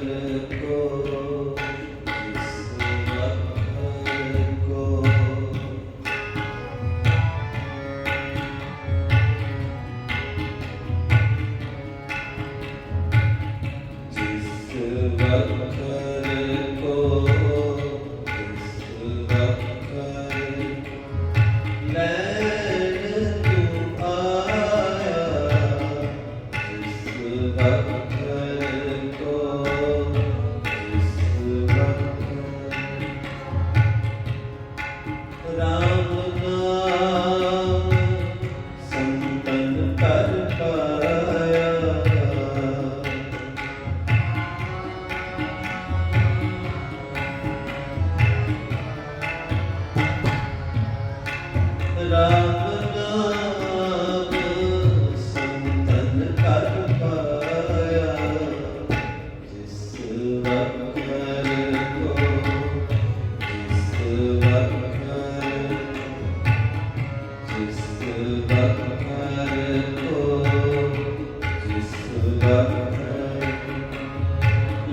Hallelujah.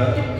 Uh,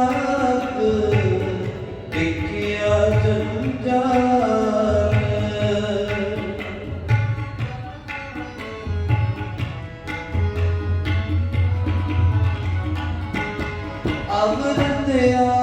아무데요.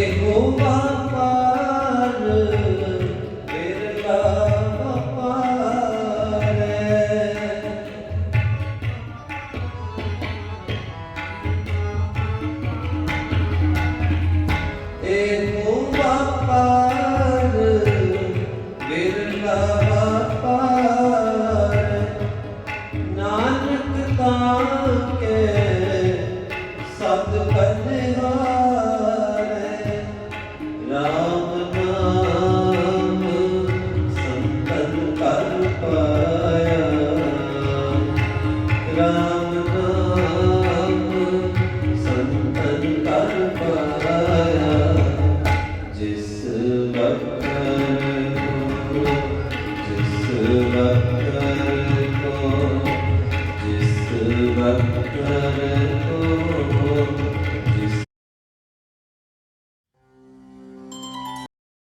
Jehovah, Father, their love.